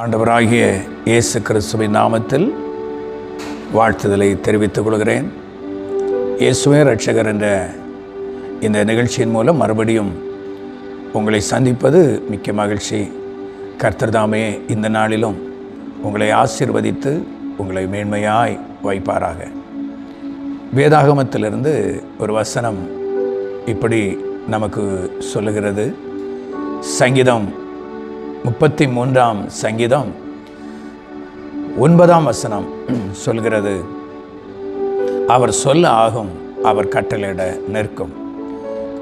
ஆண்டவராகிய இயேசு கிறிஸ்துவின் நாமத்தில் வாழ்த்துதலை தெரிவித்துக் கொள்கிறேன். இயேசுவே ரட்சகர் என்ற இந்த நிகழ்ச்சியின் மூலம் மறுபடியும் உங்களை சந்திப்பது மிக்க மகிழ்ச்சி. கர்த்தர்தாமே இந்த நாளிலும் உங்களை ஆசீர்வதித்து உங்களை மேன்மையாய் வைப்பாராக. வேதாகமத்திலிருந்து ஒரு வசனம் இப்படி நமக்கு சொல்லுகிறது. சங்கீதம் முப்பத்தி மூன்றாம் சங்கீதம் ஒன்பதாம் வசனம் சொல்கிறது அவர் சொல்ல ஆகும் அவர் கட்டளையிட நிற்கும்.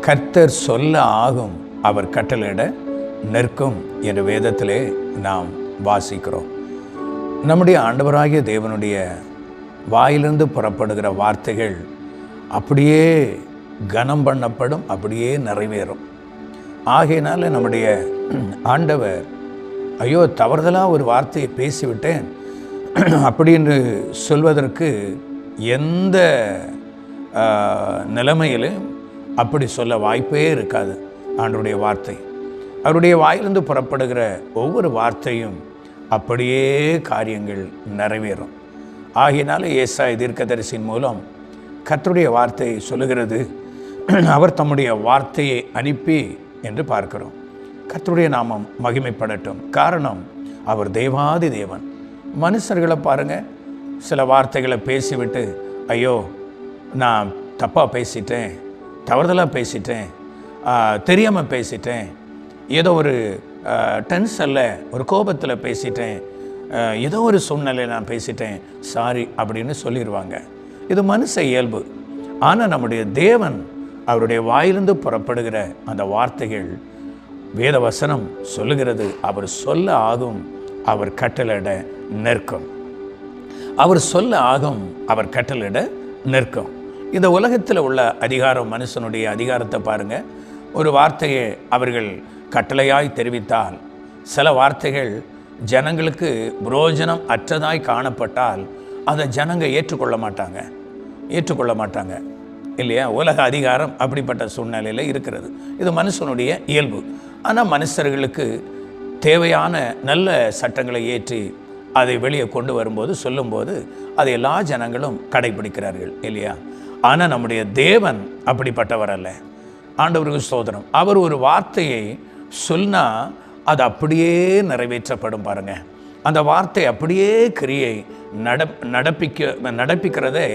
கர்த்தர் சொல்ல ஆகும் அவர் கட்டளையிட நிற்கும் என்ற வேதத்திலே நாம் வாசிக்கிறோம். நம்முடைய ஆண்டவராகிய தேவனுடைய வாயிலிருந்து புறப்படுகிற வார்த்தைகள் அப்படியே கனம் பண்ணப்படும் அப்படியே நிறைவேறும். ஆகையினால நம்முடைய ஆண்டவர் ஐயோ தவறுதலாக ஒரு வார்த்தையை பேசிவிட்டேன். அப்படின்னு சொல்வதற்கு எந்த நிலைமையிலும் அப்படி சொல்ல வாய்ப்பே இருக்காது ஆண்டுடைய வார்த்தை. அவருடைய வாயிலிருந்து புறப்படுகிற ஒவ்வொரு வார்த்தையும் அப்படியே காரியங்கள் நிறைவேறும். ஆகையினால ஏசாய் தீர்க்கதரிசின் மூலம் கத்தருடைய வார்த்தை சொல்லுகிறது அவர் தம்முடைய வார்த்தையை அனுப்பி என்று பார்க்கிறோம். கர்த்தருடைய நாமம் மகிமைப்படட்டும். காரணம் அவர் தேவாதி தேவன். மனுஷர்களை பாருங்கள் சில வார்த்தைகளை பேசிவிட்டு ஐயோ நான் தப்பாக பேசிட்டேன் தவறுதலாக பேசிட்டேன் தெரியாமல் பேசிட்டேன் ஏதோ ஒரு டென்ஷனில் ஒரு கோபத்தில் பேசிட்டேன் ஏதோ ஒரு சூழ்நிலையில் நான் பேசிட்டேன் சாரி அப்படின்னு சொல்லிடுவாங்க இது மனுஷ இயல்பு. ஆனால் நம்முடைய தேவன் அவருடைய வாயிலிருந்து புறப்படுகிற அந்த வார்த்தைகள் வேதவசனம் சொல்லுகிறது. அவர் சொல்ல ஆகும் அவர் கட்டளையிட நிற்கும் அவர் சொல்ல ஆகும் அவர் கட்டளையிட நிற்கும் இந்த உலகத்தில் உள்ள அதிகாரம் மனுஷனுடைய அதிகாரத்தை பாருங்கள் ஒரு வார்த்தையை அவர்கள் கட்டளையாய் தெரிவித்தால் சில வார்த்தைகள் ஜனங்களுக்கு புரோஜனம் அற்றதாய் காணப்பட்டால் அதை ஜனங்க ஏற்றுக்கொள்ள மாட்டாங்க. ஏற்றுக்கொள்ள மாட்டாங்க. இல்லையா? உலக அதிகாரம் அப்படிப்பட்ட சூழ்நிலையில் இருக்கிறது. இது மனுஷனுடைய இயல்பு. ஆனால் மனுஷர்களுக்கு தேவையான நல்ல சட்டங்களை ஏற்றி அதை வெளியே கொண்டு வரும்போது சொல்லும்போது அதை எல்லா ஜனங்களும் கடைபிடிக்கிறார்கள் இல்லையா? ஆனால் நம்முடைய தேவன் அப்படிப்பட்டவர் அல்ல. ஆண்டவருக்கு சோதனம் அவர் ஒரு வார்த்தையை சொன்னால் அது அப்படியே நிறைவேற்றப்படும் பாருங்க. அந்த வார்த்தை அப்படியே கிரியை நட நடப்பிக்க நடப்பிக்கிறதை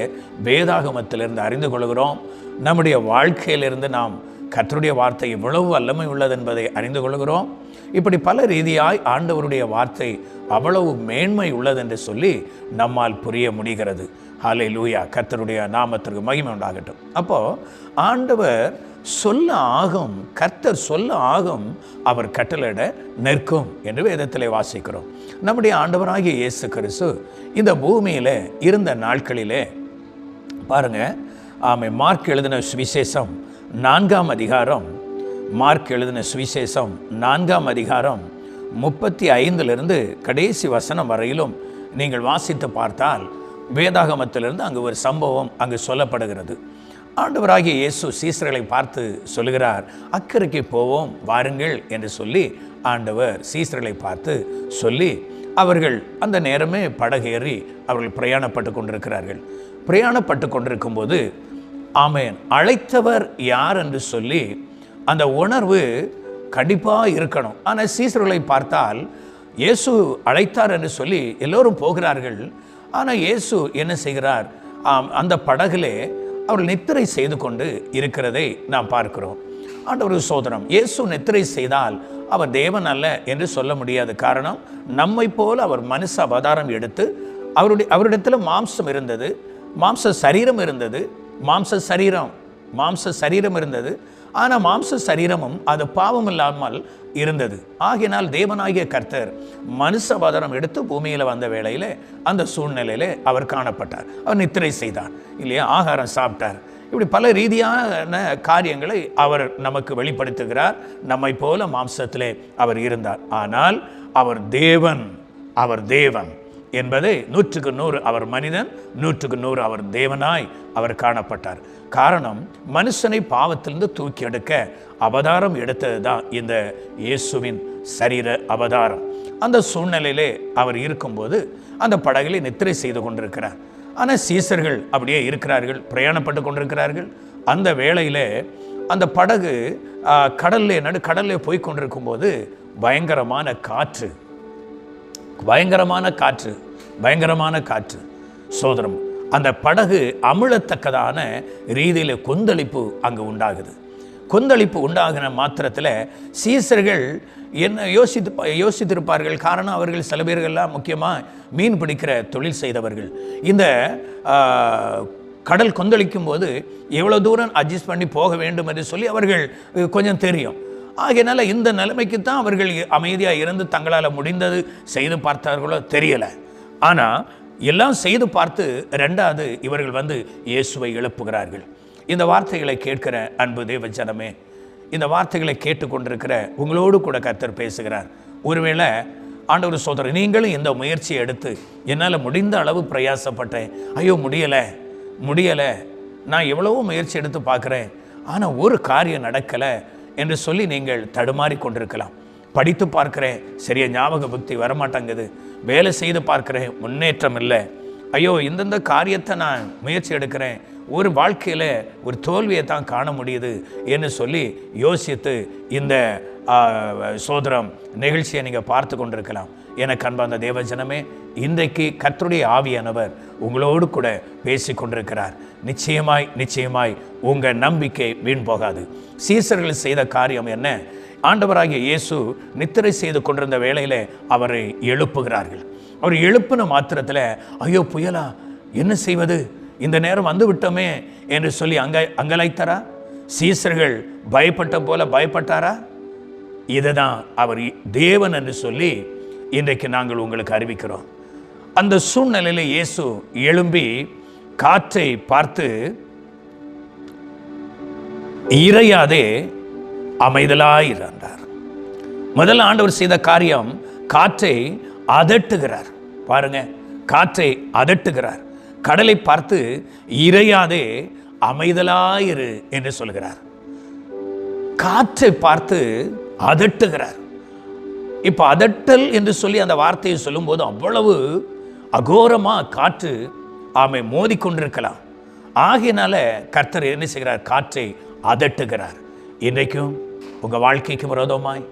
வேதாகமத்திலிருந்து அறிந்து கொள்கிறோம். நம்முடைய வாழ்க்கையிலிருந்து நாம் கத்தருடைய வார்த்தை எவ்வளவு வல்லமை உள்ளது என்பதை அறிந்து கொள்கிறோம். இப்படி பல ரீதியாய் ஆண்டவருடைய வார்த்தை அவ்வளவு மேன்மை உள்ளது என்று சொல்லி நம்மால் புரிய முடிகிறது. ஹாலே லூயா கர்த்தருடைய நாமத்திற்கு மகிமை உண்டாகட்டும். அப்போது ஆண்டவர் சொல்ல ஆகும் கர்த்தர் சொல்ல ஆகும் அவர் கட்டளையிட நிற்கும் என்று வேதத்திலே வாசிக்கிறோம். நம்முடைய ஆண்டவராகிய இயேசு கிறிஸ்து இந்த பூமியில் இருந்த நாட்களிலே பாருங்க ஆமை மார்க் எழுதின சுவிசேஷம் நான்காம் அதிகாரம் மார்க் எழுதின சுவிசேஷம் நான்காம் அதிகாரம் முப்பத்தி ஐந்திலிருந்து கடைசி வசனம் வரையிலும் நீங்கள் வாசித்து பார்த்தால் வேதாகமத்திலிருந்து அங்கு ஒரு சம்பவம் அங்கு சொல்லப்படுகிறது. ஆண்டவராகிய இயேசு சீசர்களை பார்த்து சொல்லுகிறார் அக்கறைக்கு போவோம் வாருங்கள் என்று சொல்லி ஆண்டவர் சீசர்களை பார்த்து சொல்லி அவர்கள் அந்த நேரமே படகேறி அவர்கள் பிரயாணப்பட்டு கொண்டிருக்கிறார்கள். பிரயாணப்பட்டு கொண்டிருக்கும் போது ஆமேன். அழைத்தவர் யார் என்று சொல்லி அந்த உணர்வு கண்டிப்பாக இருக்கணும். ஆனால் சீசர்களை பார்த்தால் இயேசு அழைத்தார் என்று சொல்லி எல்லோரும் போகிறார்கள். ஆனால் இயேசு என்ன செய்கிறார்? அந்த படகுலே அவர் நித்திரை செய்து கொண்டு இருக்கிறதை நாம் பார்க்கிறோம். ஆண்டவர் சோதனம் இயேசு நித்திரை செய்தால் அவர் தேவன் அல்ல என்று சொல்ல முடியாது. காரணம் நம்மை போல் அவர் மனுஷ அவதாரம் எடுத்து அவருடைய அவரிடத்தில் மாம்சம் இருந்தது மாம்ச சரீரம் இருந்தது மாம்ச சரீரம் மாம்ச சரீரம் இருந்தது. ஆனால் மாம்ச சரீரமும் அது பாவம் இல்லாமல் இருந்தது. ஆகினால் தேவனாகிய கர்த்தர் மனுஷ அவதாரம் எடுத்து பூமியில் வந்த வேளையில் அந்த சூழ்நிலையில் அவர் காணப்பட்டார். அவர் நித்திரை செய்தார் இல்லையா? ஆகாரம் சாப்பிட்டார். இப்படி பல ரீதியான காரியங்களை அவர் நமக்கு வெளிப்படுத்துகிறார். நம்மை போல மாம்சத்திலே அவர் இருந்தார். ஆனால் அவர் தேவன் அவர் தேவன். என்பதை நூற்றுக்கு நூறு அவர் மனிதன் நூற்றுக்கு நூறு அவர் தேவனாய் அவர் காணப்பட்டார். காரணம் மனுஷனை பாவத்திலிருந்து தூக்கி எடுக்க அவதாரம் எடுத்தது தான் இந்த இயேசுவின் சரீர அவதாரம். அந்த சூழ்நிலையிலே அவர் இருக்கும்போது அந்த படகிலே நித்திரை செய்து கொண்டிருக்கிறார். ஆனால் சீசர்கள் அப்படியே இருக்கிறார்கள் பிரயாணப்பட்டு கொண்டிருக்கிறார்கள். அந்த வேளையிலே அந்த படகு கடல்லே நடு கடல்லே போய் கொண்டிருக்கும்போது பயங்கரமான காற்று பயங்கரமான காற்று பயங்கரமான காற்று. சோதரம் அந்த படகு அமிழத்தக்கதான ரீதியில் கொந்தளிப்பு அங்கே உண்டாகுது. கொந்தளிப்பு உண்டாகின மாத்திரத்தில் சீசர்கள் என்ன யோசித்து யோசித்திருப்பார்கள். காரணம் அவர்கள் சில பேர்கள்லாம் முக்கியமாக மீன் பிடிக்கிற தொழில் செய்தவர்கள். இந்த கடல் கொந்தளிக்கும் போது எவ்வளோ தூரம் அட்ஜஸ்ட் பண்ணி போக வேண்டும் என்று சொல்லி அவர்கள் கொஞ்சம் தெரியும். ஆகையினால இந்த நிலைமைக்கு தான் அவர்கள் அமைதியாக இருந்து தங்களால் முடிந்தது செய்து பார்த்தார்களோ தெரியலை. ஆனால் எல்லாம் செய்து பார்த்து ரெண்டாவது இவர்கள் வந்து இயேசுவை எழுப்புகிறார்கள். இந்த வார்த்தைகளை கேட்கிற அன்பு தேவஜனமே இந்த வார்த்தைகளை கேட்டுக்கொண்டிருக்கிற உங்களோடு கூட கத்தர் பேசுகிறார். ஒருவேளை ஆண்டவர் சோதரர் நீங்களும் இந்த முயற்சியை எடுத்து என்னால் முடிந்த அளவு பிரயாசப்பட்டேன். ஐயோ முடியலை முடியலை. நான் எவ்வளவோ முயற்சி எடுத்து பார்க்குறேன். ஆனால் ஒரு காரியம் நடக்கலை. என்று சொல்லி நீங்கள் தடுமாறி கொண்டிருக்கலாம். படித்து பார்க்கிறேன். சரியா ஞாபக புத்தி வரமாட்டேங்குது. வேலை செய்து பார்க்குறேன். முன்னேற்றம் இல்லை. ஐயோ இந்தந்த காரியத்தை நான் முயற்சி எடுக்கிறேன். ஒரு வாழ்க்கையில் ஒரு தோல்வியை தான் காண முடியுது என்று சொல்லி யோசித்து இந்த சோதரம் நிகழ்ச்சியை நீங்கள் பார்த்து கொண்டிருக்கலாம். எனக்கு அன்பார்ந்த தேவஜனமே இன்றைக்கு கத்தருடைய ஆவியானவர் உங்களோடு கூட பேசி கொண்டிருக்கிறார். நிச்சயமாய் நிச்சயமாய் உங்கள் நம்பிக்கை வீண் போகாது. சீசர்கள் செய்த காரியம் என்ன? ஆண்டவராகிய இயேசு நித்திரை செய்து கொண்டிருந்த வேளையில் அவரை எழுப்புகிறார்கள். அவர் எழுப்பின மாத்திரத்தில் ஐயோ புயலா என்ன செய்வது? இந்த நேரம் வந்து விட்டோமே என்று சொல்லி அங்க அங்கலாய்த்தாரா? சீசர்கள் பயப்பட்ட போல பயப்பட்டாரா? இதுதான் அவர் தேவன் என்று சொல்லி இன்றைக்கு நாங்கள் உங்களுக்கு அறிவிக்கிறோம். அந்த சூழ்நிலையில் இயேசு எழும்பி காற்றை பார்த்து இறையாதே அமைதலாய் முதல் ஆண்டவர் செய்த காரியம் காற்றை அதட்டுகிறார். பாருங்க காற்றை அதட்டுகிறார். கடலை பார்த்து இறையாதே அமைதலாயிரு என்று சொல்கிறார். காற்றை பார்த்து அதட்டுகிறார். இப்போ அதட்டல் என்று சொல்லி அந்த வார்த்தையை சொல்லும்போது அவ்வளவு அகோரமாக காற்று ஆமை மோதிக்கொண்டிருக்கலாம் ஆகையினால கர்த்தர் என்ன செய்கிறார்? காற்றை அதட்டுகிறார். இன்றைக்கும் உங்கள் வாழ்க்கைக்கு விரோதமாய்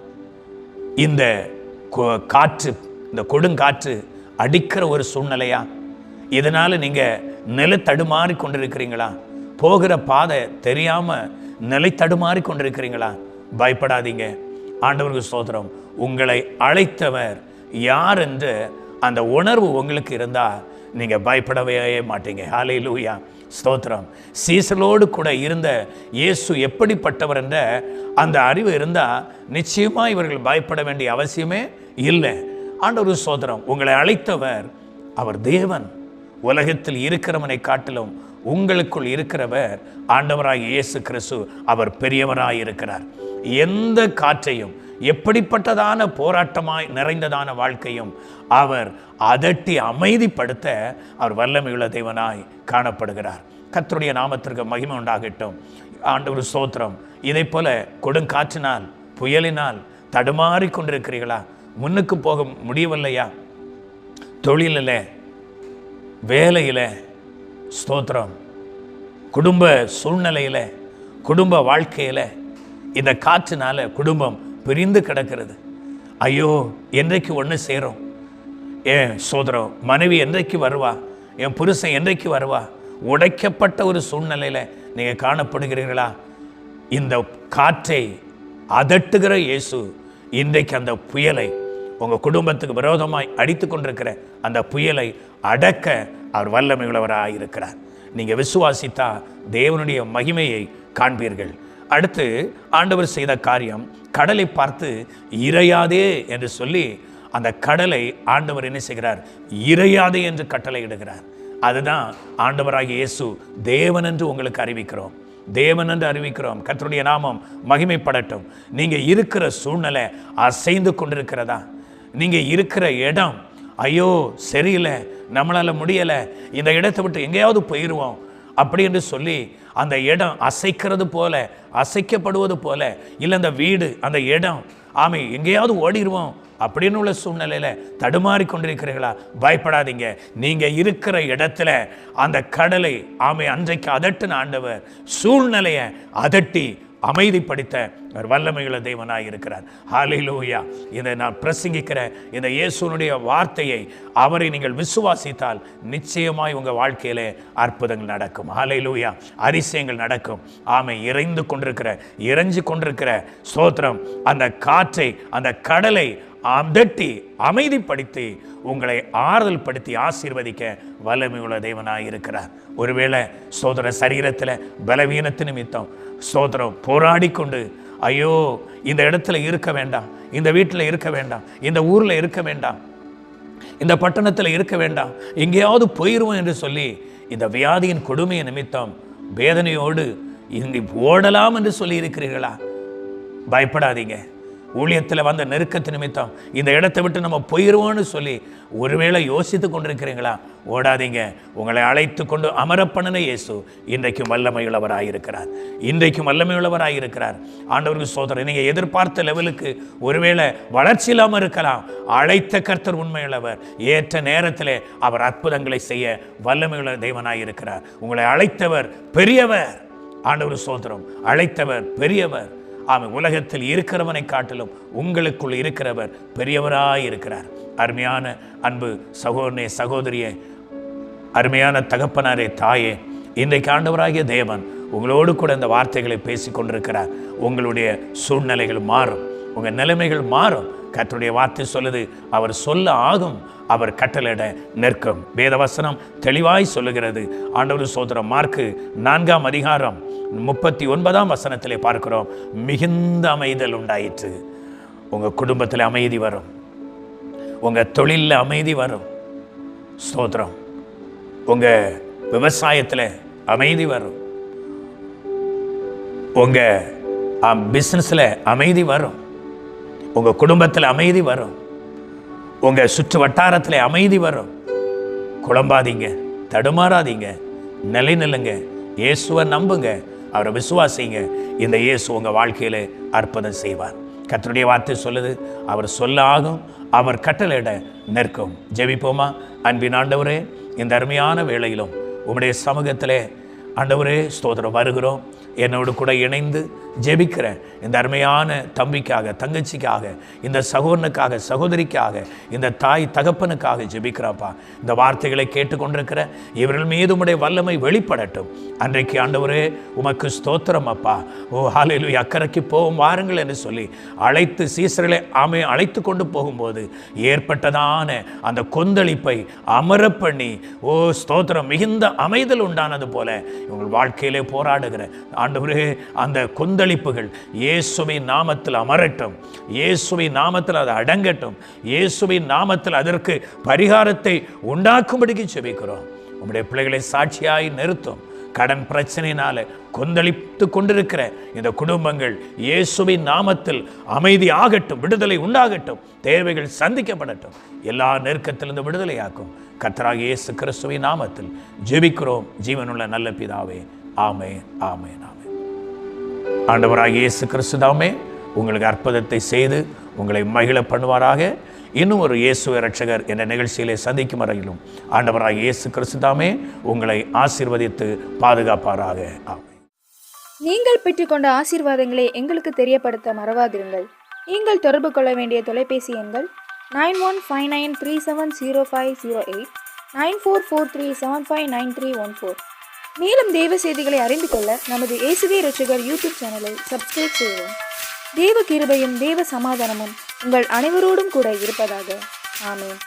இந்த கொ- காற்று இந்த கொடுங்காற்று அடிக்கிற ஒரு சூழ்நிலையா? இதனால் நீங்கள் நிலை தடுமாறி கொண்டிருக்கிறீங்களா? போகிற பாதை தெரியாமல் நிலை தடுமாறி கொண்டிருக்கிறீங்களா? பயப்படாதீங்க. ஆண்டவருக்கு ஸ்தோத்திரம். உங்களை அழைத்தவர் யார் என்று அந்த உணர்வு உங்களுக்கு இருந்தால் நீங்கள் பயப்படவே மாட்டீங்க. ஹாலே லூயா ஸ்தோத்திரம். சீசலோடு கூட இருந்த இயேசு எப்படிப்பட்டவர் என்ற அந்த அறிவு இருந்தால் நிச்சயமாக இவர்கள் பயப்பட வேண்டிய அவசியமே இல்லை. ஆண்டவர் சோதரம் உங்களை அழைத்தவர் அவர் தேவன். உலகத்தில் இருக்கிறவனை காட்டிலும் உங்களுக்குள் இருக்கிறவர் ஆண்டவராக இயேசு கிறிஸ்து. அவர் பெரியவராக இருக்கிறார் எந்த காற்றையும் எப்படிப்பட்டதான போராட்டமாய் நிறைந்ததான வாழ்க்கையும் அவர் அதட்டி அமைதிப்படுத்த அவர் வல்லமையுள்ள தேவனாய் காணப்படுகிறார். கத்தருடைய நாமத்திற்கு மகிமை உண்டாகட்டும். ஆண்டவர் ஸ்தோத்திரம். இதை போல கொடுங்காற்றினால் புயலினால் தடுமாறி கொண்டிருக்கிறீர்களா? முன்னுக்கு போக முடியவில்லையா? தொழிலில் வேலையில் ஸ்தோத்திரம். குடும்ப சூழ்நிலையில் குடும்ப வாழ்க்கையில் இந்த காற்றினால குடும்பம் பிரிந்து கிடக்கிறது. ஐயோ என்றைக்கு ஒன்று சேரும்? ஏன் சோதரம் மனைவி என்றைக்கு வருவா? என் புருஷன் என்றைக்கு வருவா? உடைக்கப்பட்ட ஒரு சூழ்நிலையில் நீங்கள் காணப்படுகிறீர்களா? இந்த காற்றை அதட்டுகிற இயேசு இன்றைக்கு அந்த புயலை உங்கள் குடும்பத்துக்கு விரோதமாய் அடித்து கொண்டிருக்கிற அந்த புயலை அடக்க அவர் வல்லமை உள்ளவராக இருக்கிறார் நீங்கள் விசுவாசித்தா தேவனுடைய மகிமையை காண்பீர்கள். அடுத்து ஆண்டவர் செய்த காரியம் கடலை பார்த்து இறையாதே என்று சொல்லி அந்த கடலை ஆண்டவர் என்ன செய்கிறார்? இறையாதே என்று கட்டளையிடுகிறார். அதுதான் ஆண்டவராகிய இயேசு தேவன் என்று உங்களுக்கு அறிவிக்கிறோம். தேவன் என்று அறிவிக்கிறோம். கத்தருடைய நாமம் மகிமைப்படட்டும். நீங்கள் இருக்கிற சூழ்நிலை அசைந்து கொண்டிருக்கிறதா? நீங்கள் இருக்கிற இடம் ஐயோ சரியில்லை நம்மளால முடியலை இந்த இடத்தை விட்டு எங்கேயாவது போயிடுவோம் அப்படி என்று சொல்லி அந்த இடம் அசைக்கிறது போல அசைக்கப்படுவது போல. இல்லை அந்த வீடு அந்த இடம் ஆமை எங்கேயாவது ஓடிடுவோம் அப்படின்னு உள்ள சூழ்நிலையில் தடுமாறி கொண்டிருக்கிறீர்களா? பயப்படாதீங்க. நீங்கள் இருக்கிற இடத்துல அந்த கடலை ஆமை அன்றைக்கு அதட்டுன ஆண்டவர் சூழ்நிலையை அதட்டி அமைதிப்படுத்த அவர் வல்லமையுள்ள தெய்வனாய் இருக்கிறார். ஹாலிலூயா இதை நான் பிரசங்கிக்கிற இந்த இயேசுனுடைய வார்த்தையை அவரை நீங்கள் விசுவாசித்தால் நிச்சயமாய் உங்கள் வாழ்க்கையில் அற்புதங்கள் நடக்கும். ஹாலிலூயா அதிசயங்கள் நடக்கும். ஆமை இறைந்து கொண்டிருக்கிற இறைஞ்சு கொண்டிருக்கிற சோத்திரம் அந்த காற்றை அந்த கடலை அதட்டி அமைதிப்படுத்தி உங்களை ஆறுதல் படுத்தி ஆசீர்வதிக்க வல்லமையுள்ள தேவனாய் இருக்கிறார். ஒருவேளை சோதர சரீரத்தில் பலவீனத்து நிமித்தம் சோதரம் போராடி கொண்டு ஐயோ இந்த இடத்துல இருக்க வேண்டாம் இந்த வீட்டில் இருக்க வேண்டாம் இந்த ஊரில் இருக்க வேண்டாம் இந்த பட்டணத்தில் இருக்க வேண்டாம் எங்கேயாவது போயிடுவோம் என்று சொல்லி இந்த வியாதியின் கொடுமையை நிமித்தம் வேதனையோடு இங்கு ஓடலாம் என்று சொல்லி இருக்கிறீர்களா பயப்படாதீங்க. ஊழியத்தில் வந்த நெருக்கத்து நிமித்தம் இந்த இடத்தை விட்டு நம்ம போயிடுவோம்னு சொல்லி ஒருவேளை யோசித்து கொண்டிருக்கிறீங்களா? ஓடாதீங்க. உங்களை அழைத்து கொண்டு அமரப்பண்ணின இயேசு இன்றைக்கும் வல்லமையுள்ளவராக இருக்கிறார். இன்றைக்கும் வல்லமையுள்ளவராக இருக்கிறார். ஆண்டவருக்கு சோதரர் நீங்கள் எதிர்பார்த்த லெவலுக்கு ஒருவேளை வளர்ச்சி இல்லாமல் இருக்கலாம். அழைத்த கர்த்தர் உண்மையுள்ளவர். ஏற்ற நேரத்திலே அவர் அற்புதங்களை செய்ய வல்லமையுள்ள தெய்வனாக இருக்கிறார். உங்களை அழைத்தவர் பெரியவர். ஆண்டவர் சோதரம் அழைத்தவர் பெரியவர். ஆமை உலகத்தில் இருக்கிறவனை காட்டிலும் உங்களுக்குள் இருக்கிறவர் பெரியவராய் இருக்கிறார். அருமையான அன்பு சகோதரனே சகோதரியே அருமையான தகப்பனாரே தாயே இன்றைக்கு ஆண்டவராகிய தேவன் உங்களோடு கூட இந்த வார்த்தைகளை பேசி கொண்டிருக்கிறார். உங்களுடைய சூழ்நிலைகள் மாறும். உங்கள் நிலைமைகள் மாறும். கற்றுடைய வார்த்தை சொல்லுது. அவர் சொல்ல ஆகும். அவர் கட்டளையிட நிற்கும். வேதவசனம் தெளிவாய் சொல்லுகிறது. ஆண்டவர் சோதரம் மார்க்கு நான்காம் அதிகாரம் முப்பத்தி ஒன்பதாம் வசனத்திலே பார்க்கிறோம். மிகுந்த அமைதல் உண்டாயிற்று. உங்கள் குடும்பத்தில் அமைதி வரும். உங்கள் தொழிலில் அமைதி வரும். ஸ்தோத்திரம் உங்கள் விவசாயத்தில் அமைதி வரும். உங்கள் பிஸ்னஸில் அமைதி வரும். உங்கள் குடும்பத்தில் அமைதி வரும். உங்கள் சுற்று வட்டாரத்தில் அமைதி வரும். குழம்பாதீங்க தடுமாறாதீங்க நிலை நில்லுங்க. இயேசுவை நம்புங்க அவரை விசுவாசிங்க. இந்த இயேசு உங்கள் வாழ்க்கையில் அற்புதம் செய்வார். கத்தருடைய வார்த்தை சொல்லுது அவர் சொல்ல ஆகும் அவர் கட்டளையிட நிற்கும். ஜெபிப்போமா? அன்பின் ஆண்டவரே இந்த அருமையான வேளையிலும் உம்முடைய சமூகத்திலே ஆண்டவரே ஸ்தோத்திரம். வருகிறோம். என்னோடு கூட இணைந்து ஜெபிக்கிற இந்த அருமையான தம்பிக்காக தங்கச்சிக்காக இந்த சகோதரனுக்காக சகோதரிக்காக இந்த தாய் தகப்பனுக்காக ஜெபிக்கிறாப்பா. இந்த வார்த்தைகளை கேட்டுக்கொண்டிருக்கிற இவர்கள் மீது உடைய வல்லமை வெளிப்படட்டும். அன்றைக்கு ஆண்டவரே உமக்கு ஸ்தோத்திரம் அப்பா. ஓ ஹாலையில் அக்கறைக்கு போகும் வாருங்கள் என்று சொல்லி அழைத்து சீசர்களை அமை அழைத்து கொண்டு போகும்போது ஏற்பட்டதான அந்த கொந்தளிப்பை அமர பண்ணி ஓ ஸ்தோத்திரம் மிகுந்த அமைதல் உண்டானது போல உங்கள் வாழ்க்கையிலே போராடுகிற ஆண்டவரே அந்த கொந்தளிப்புகள் இயேசுவின் நாமத்தில் அமரட்டும். இயேசுவின் நாமத்தில் அது அடங்கட்டும். இயேசுவின் நாமத்தில் அதற்கு பரிகாரத்தை உண்டாக்கும்படிக்கு செபிக்கிறோம். உங்களுடைய பிள்ளைகளை சாட்சியாய் நிறுத்தும். கடன் பிரச்சனையினால கொந்தளித்து கொண்டிருக்கிற இந்த குடும்பங்கள் இயேசுவின் நாமத்தில் அமைதி ஆகட்டும் விடுதலை உண்டாகட்டும் தேவைகள் சந்திக்கப்படட்டும் எல்லா நெருக்கத்திலிருந்து விடுதலையாக்கும். கத்தராக இயேசு கிறிஸ்துவின் நாமத்தில் ஜெபிக்கிறோம். ஜீவனுள்ள நல்ல பிதாவே ஆமே ஆமே ஆமே ஆண்டவராக இயேசு கிறிஸ்துதாமே உங்களுக்கு அற்புதத்தை செய்து உங்களை மகிழ பண்ணுவாராக. இன்னும் ஒரு இயேசு ரட்சகர் என்ற நிகழ்ச்சியிலே சந்திக்கும் வரையிலும் ஆண்டவராக இயேசு கிறிஸ்துதாமே உங்களை ஆசீர்வதித்து பாதுகாப்பாராக. நீங்கள் பெற்றுக்கொண்ட ஆசீர்வாதங்களை எங்களுக்கு தெரியப்படுத்த மறவாதிருங்கள். நீங்கள் தொடர்பு கொள்ள வேண்டிய தொலைபேசி எண்கள் nine one five nine three seven zero five zero eight nine four four three seven five nine three one four. மேலும் தெய்வ செய்திகளை அறிந்து கொள்ள நமது இயேசுவே ரட்சகர் யூடியூப் சேனலை சப்ஸ்கிரைப் செய்யவும். தேவ கிருபையும் தேவ சமாதானமும் உங்கள் அனைவரோடும் கூட இருப்பதாக. ஆமேன்.